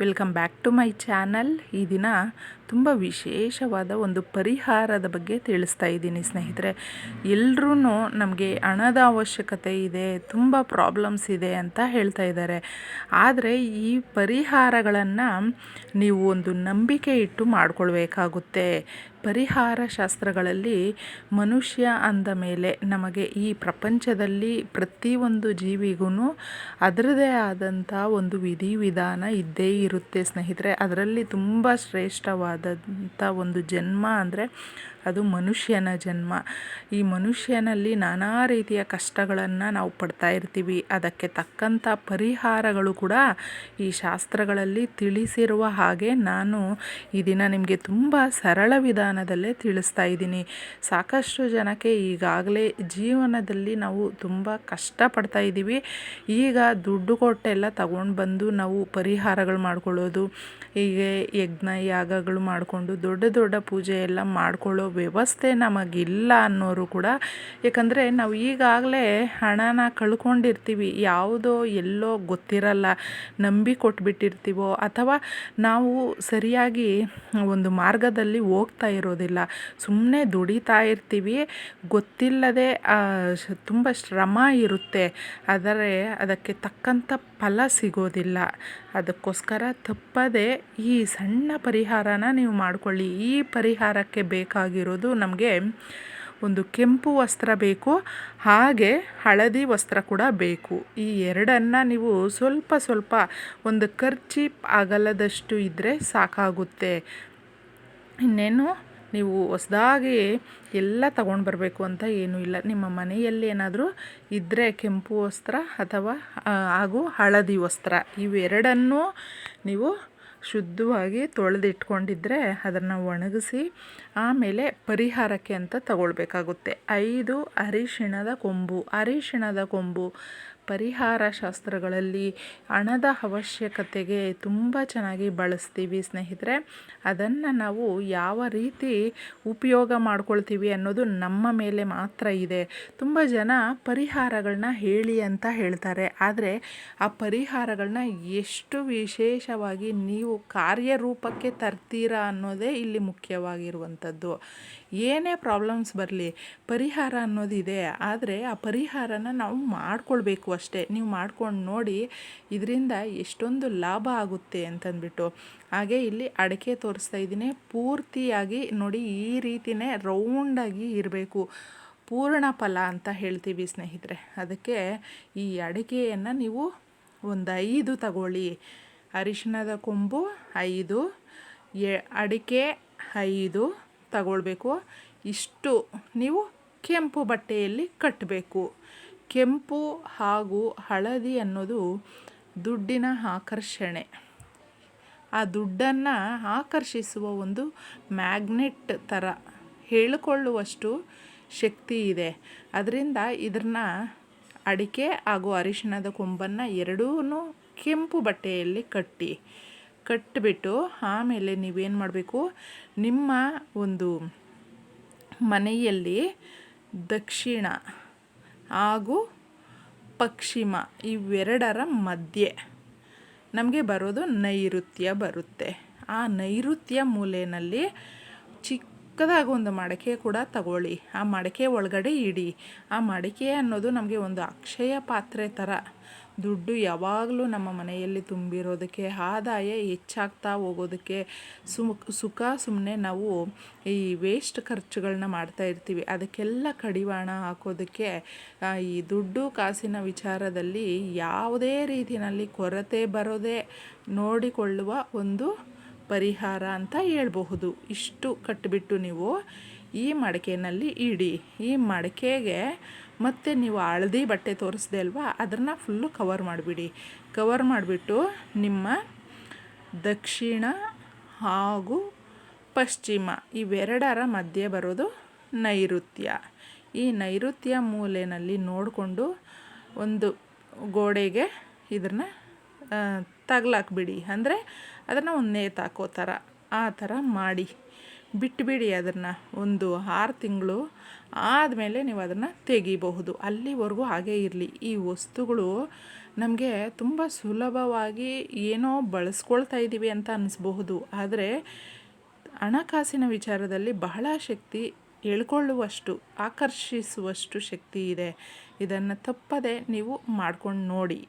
Welcome back to my channel. ಈ ದಿನ ತುಂಬ ವಿಶೇಷವಾದ ಒಂದು ಪರಿಹಾರದ ಬಗ್ಗೆ ತಿಳಿಸ್ತಾ ಇದ್ದೀನಿ ಸ್ನೇಹಿತರೆ. ಎಲ್ಲರೂ ನಮಗೆ ಹಣದ ಅವಶ್ಯಕತೆ ಇದೆ, ತುಂಬ ಪ್ರಾಬ್ಲಮ್ಸ್ ಇದೆ ಅಂತ ಹೇಳ್ತಾ ಇದ್ದಾರೆ. ಆದರೆ ಈ ಪರಿಹಾರಗಳನ್ನು ನೀವು ಒಂದು ನಂಬಿಕೆ ಇಟ್ಟು ಮಾಡ್ಕೊಳ್ಬೇಕಾಗುತ್ತೆ. ಪರಿಹಾರ ಶಾಸ್ತ್ರಗಳಲ್ಲಿ ಮನುಷ್ಯ ಅಂದ ಮೇಲೆ ನಮಗೆ ಈ ಪ್ರಪಂಚದಲ್ಲಿ ಪ್ರತಿಯೊಂದು ಜೀವಿಗೂ ಅದರದೇ ಆದಂಥ ಒಂದು ವಿಧಿವಿಧಾನ ಇದ್ದೇ ಇರುತ್ತೆ ಸ್ನೇಹಿತರೆ. ಅದರಲ್ಲಿ ತುಂಬ ಶ್ರೇಷ್ಠವಾದಂಥ ಒಂದು ಜನ್ಮ ಅಂದರೆ ಅದು ಮನುಷ್ಯನ ಜನ್ಮ. ಈ ಮನುಷ್ಯನಲ್ಲಿ ನಾನಾ ರೀತಿಯ ಕಷ್ಟಗಳನ್ನು ನಾವು ಪಡ್ತಾ ಇರ್ತೀವಿ. ಅದಕ್ಕೆ ತಕ್ಕಂಥ ಪರಿಹಾರಗಳು ಕೂಡ ಈ ಶಾಸ್ತ್ರಗಳಲ್ಲಿ ತಿಳಿಸಿರುವ ಹಾಗೆ ನಾನು ಈ ದಿನ ನಿಮಗೆ ತುಂಬ ಸರಳ ವಿಧಾನದಲ್ಲೇ ತಿಳಿಸ್ತಾ ಇದ್ದೀನಿ. ಸಾಕಷ್ಟು ಜನಕ್ಕೆ ಈಗಾಗಲೇ ಜೀವನದಲ್ಲಿ ನಾವು ತುಂಬ ಕಷ್ಟಪಡ್ತಾ ಇದ್ದೀವಿ. ಈಗ ದುಡ್ಡು ಕೊಟ್ಟೆಲ್ಲ ತಗೊಂಡು ಬಂದು ನಾವು ಪರಿಹಾರಗಳು ಮಾಡ್ಕೊಳ್ಳೋದು, ಹೀಗೆ ಯಜ್ಞ ಯಾಗಗಳು ಮಾಡಿಕೊಂಡು ದೊಡ್ಡ ದೊಡ್ಡ ಪೂಜೆ ಎಲ್ಲ ಮಾಡ್ಕೊಳ್ಳೋ ವ್ಯವಸ್ಥೆ ನಮಗಿಲ್ಲ ಅನ್ನೋರು ಕೂಡ. ಏಕೆಂದರೆ ನಾವು ಈಗಾಗಲೇ ಹಣನ ಕಳ್ಕೊಂಡಿರ್ತೀವಿ. ಯಾವುದೋ ಎಲ್ಲೋ ಗೊತ್ತಿರಲ್ಲ, ನಂಬಿ ಕೊಟ್ಬಿಟ್ಟಿರ್ತೀವೋ ಅಥವಾ ನಾವು ಸರಿಯಾಗಿ ಒಂದು ಮಾರ್ಗದಲ್ಲಿ ಹೋಗ್ತಾ ಇರೋದಿಲ್ಲ. ಸುಮ್ಮನೆ ದುಡಿತಾ ಇರ್ತೀವಿ. ಗೊತ್ತಿಲ್ಲದೆ ತುಂಬ ಶ್ರಮ ಇರುತ್ತೆ. ಆದರೆ ಅದಕ್ಕೆ ತಕ್ಕಂಥ ಫಲ ಸಿಗೋದಿಲ್ಲ. ಅದಕ್ಕೋಸ್ಕರ ತಪ್ಪದೆ ಈ ಸಣ್ಣ ಪರಿಹಾರನ ನೀವು ಮಾಡಿಕೊಳ್ಳಿ. ಈ ಪರಿಹಾರಕ್ಕೆ ಬೇಕಾಗಿರೋದು ನಮಗೆ ಒಂದು ಕೆಂಪು ವಸ್ತ್ರ ಬೇಕು, ಹಾಗೆ ಹಳದಿ ವಸ್ತ್ರ ಕೂಡ ಬೇಕು. ಈ ಎರಡನ್ನು ನೀವು ಸ್ವಲ್ಪ ಸ್ವಲ್ಪ ಒಂದು ಖರ್ಚೀಪ್ ಆಗಲ್ಲದಷ್ಟು ಇದ್ದರೆ ಸಾಕಾಗುತ್ತೆ. ಇನ್ನೇನು, ನೀವು ಹೊಸದಾಗಿ ಎಲ್ಲ ತಗೊಂಡು ಬರಬೇಕು ಅಂತ ಏನೂ ಇಲ್ಲ. ನಿಮ್ಮ ಮನೆಯಲ್ಲಿ ಏನಾದರೂ ಇದ್ದರೆ ಕೆಂಪು ವಸ್ತ್ರ ಅಥವಾ ಹಾಗೂ ಹಳದಿ ವಸ್ತ್ರ. ಇವೆರಡನ್ನೂ ನೀವು ಶುದ್ಧವಾಗಿ ತೊಳೆದಿಟ್ಕೊಂಡಿದ್ರೆ ಅದನ್ನು ಒಣಗಿಸಿ ಆಮೇಲೆ ಪರಿಹಾರಕ್ಕೆ ಅಂತ ತಗೊಳ್ಬೇಕಾಗುತ್ತೆ. ಐದು ಅರಿಶಿಣದ ಕೊಂಬು. ಅರಿಶಿಣದ ಕೊಂಬು ಪರಿಹಾರ ಶಾಸ್ತ್ರಗಳಲ್ಲಿ ಹಣದ ಅವಶ್ಯಕತೆಗೆ ತುಂಬ ಚೆನ್ನಾಗಿ ಬಳಸ್ತೀವಿ ಸ್ನೇಹಿತರೆ. ಅದನ್ನು ನಾವು ಯಾವ ರೀತಿ ಉಪಯೋಗ ಮಾಡ್ಕೊಳ್ತೀವಿ ಅನ್ನೋದು ನಮ್ಮ ಮೇಲೆ ಮಾತ್ರ ಇದೆ. ತುಂಬ ಜನ ಪರಿಹಾರಗಳನ್ನ ಹೇಳಿ ಅಂತ ಹೇಳ್ತಾರೆ. ಆದರೆ ಆ ಪರಿಹಾರಗಳನ್ನ ಎಷ್ಟು ವಿಶೇಷವಾಗಿ ನೀವು ಕಾರ್ಯರೂಪಕ್ಕೆ ತರ್ತೀರಾ ಅನ್ನೋದೇ ಇಲ್ಲಿ ಮುಖ್ಯವಾಗಿರುವಂಥದ್ದು. ಏನೇ ಪ್ರಾಬ್ಲಮ್ಸ್ ಬರಲಿ, ಪರಿಹಾರ ಅನ್ನೋದಿದೆ ಆದರೆ ಆ ಪರಿಹಾರನ ನಾವು ಮಾಡ್ಕೊಳ್ಬೇಕು ಅಷ್ಟೇ. ನೀವು ಮಾಡ್ಕೊಂಡು ನೋಡಿ ಇದರಿಂದ ಎಷ್ಟೊಂದು ಲಾಭ ಆಗುತ್ತೆ ಅಂತಂದ್ಬಿಟ್ಟು. ಹಾಗೆ ಇಲ್ಲಿ ಅಡಿಕೆ ತೋರಿಸ್ತಾ ಇದ್ದೀನಿ. ಪೂರ್ತಿಯಾಗಿ ನೋಡಿ ಈ ರೀತಿಯೇ ರೌಂಡಾಗಿ ಇರಬೇಕು. ಪೂರ್ಣ ಫಲ ಅಂತ ಹೇಳ್ತೀವಿ ಸ್ನೇಹಿತರೆ. ಅದಕ್ಕೆ ಈ ಅಡಿಕೆಯನ್ನು ನೀವು ಒಂದು ಐದು ತಗೊಳ್ಳಿ. ಅರಿಶಿಣದ ಕೊಂಬು ಐದು, ಎ, ಅಡಿಕೆ ಐದು ತಗೊಳ್ಬೇಕು. ಇಷ್ಟು ನೀವು ಕೆಂಪು ಬಟ್ಟೆಯಲ್ಲಿ ಕಟ್ಟಬೇಕು ಕೆಂಪು ಹಾಗೂ ಹಳದಿ ಅನ್ನೋದು ದುಡ್ಡಿನ ಆಕರ್ಷಣೆ. ಆ ದುಡ್ಡನ್ನು ಆಕರ್ಷಿಸುವ ಒಂದು ಮ್ಯಾಗ್ನೆಟ್ ಥರ ಹೇಳಿಕೊಳ್ಳುವಷ್ಟು ಶಕ್ತಿ ಇದೆ. ಅದರಿಂದ ಇದನ್ನು ಅಡಿಕೆ ಹಾಗೂ ಅರಿಶಿಣದ ಕೊಂಬನ್ನು ಎರಡೂ ಕೆಂಪು ಬಟ್ಟೆಯಲ್ಲಿ ಕಟ್ಟಿ. ಕಟ್ಟಿಬಿಟ್ಟು ಆಮೇಲೆ ನೀವೇನು ಮಾಡಬೇಕು, ನಿಮ್ಮ ಒಂದು ಮನೆಯಲ್ಲಿ ದಕ್ಷಿಣ ಹಾಗೂ ಪಶ್ಚಿಮ ಇವೆರಡರ ಮಧ್ಯೆ ನಮಗೆ ಬರೋದು ನೈಋತ್ಯ ಬರುತ್ತೆ. ಆ ನೈಋತ್ಯ ಮೂಲೆಯಲ್ಲಿ ಚಿಕ್ಕದಾಗಿ ಒಂದು ಮಡಕೆ ಕೂಡ ತಗೊಳ್ಳಿ. ಆ ಮಡಕೆ ಒಳಗಡೆ ಇಡಿ. ಆ ಮಡಕೆ ಅನ್ನೋದು ನಮಗೆ ಒಂದು ಅಕ್ಷಯ ಪಾತ್ರೆ ಥರ. ದುಡ್ಡು ಯಾವಾಗಲೂ ನಮ್ಮ ಮನೆಯಲ್ಲಿ ತುಂಬಿರೋದಕ್ಕೆ, ಆದಾಯ ಹೆಚ್ಚಾಗ್ತಾ ಹೋಗೋದಕ್ಕೆ ಸುಖ ಸುಮ್ಮನೆ ನಾವು ಈ ವೇಸ್ಟ್ ಖರ್ಚುಗಳನ್ನ ಮಾಡ್ತಾ ಇರ್ತೀವಿ. ಅದಕ್ಕೆಲ್ಲ ಕಡಿವಾಣ ಹಾಕೋದಕ್ಕೆ ಈ ದುಡ್ಡು ಕಾಸಿನ ವಿಚಾರದಲ್ಲಿ ಯಾವುದೇ ರೀತಿಯಲ್ಲಿ ಕೊರತೆ ಬರೋದೇ ನೋಡಿಕೊಳ್ಳುವ ಒಂದು ಪರಿಹಾರ ಅಂತ ಹೇಳ್ಬಹುದು. ಇಷ್ಟು ಕಟ್ಟಿಬಿಟ್ಟು ನೀವು ಈ ಮಡಕೆಯಲ್ಲಿ ಇಡಿ. ಈ ಮಡಕೆಗೆ ಮತ್ತು ನೀವು ಹಳದಿ ಬಟ್ಟೆ ತೋರಿಸ್ದೆ ಅಲ್ವಾ? ಅದನ್ನು ಫುಲ್ಲು ಕವರ್ ಮಾಡಿಬಿಡಿ. ಕವರ್ ಮಾಡಿಬಿಟ್ಟು ನಿಮ್ಮ ದಕ್ಷಿಣ ಹಾಗೂ ಪಶ್ಚಿಮ ಇವೆರಡರ ಮಧ್ಯೆ ಬರೋದು ನೈಋತ್ಯ. ಈ ನೈಋತ್ಯ ಮೂಲೆಯಲ್ಲಿ ನೋಡಿಕೊಂಡು ಒಂದು ಗೋಡೆಗೆ ಇದನ್ನು ತಗ್ಲಾಕ್ಬಿಡಿ. ಅಂದರೆ ಅದನ್ನು ಒಂದು ನೇತಾಕೋ ಥರ, ಆ ಥರ ಮಾಡಿ. ಬಿಟ್ಟುಬಿಡಿ ಅದನ್ನು ಒಂದು ಆರು ತಿಂಗಳು ಆದಮೇಲೆ ನೀವು ಅದನ್ನು ತೆಗಿಬಹುದು. ಅಲ್ಲಿವರೆಗೂ ಹಾಗೇ ಇರಲಿ. ಈ ವಸ್ತುಗಳು ನಮಗೆ ತುಂಬ ಸುಲಭವಾಗಿ ಏನೋ ಬಳಸ್ಕೊಳ್ತಾ ಇದ್ದೀವಿ ಅಂತ ಅನ್ನಿಸ್ಬಹುದು ಆದರೆ ಹಣಕಾಸಿನ ವಿಚಾರದಲ್ಲಿ ಬಹಳ ಶಕ್ತಿ ಹೇಳ್ಕೊಳ್ಳುವಷ್ಟು, ಆಕರ್ಷಿಸುವಷ್ಟು ಶಕ್ತಿ ಇದೆ. ಇದನ್ನು ತಪ್ಪದೆ ನೀವು ಮಾಡ್ಕೊಂಡು ನೋಡಿ.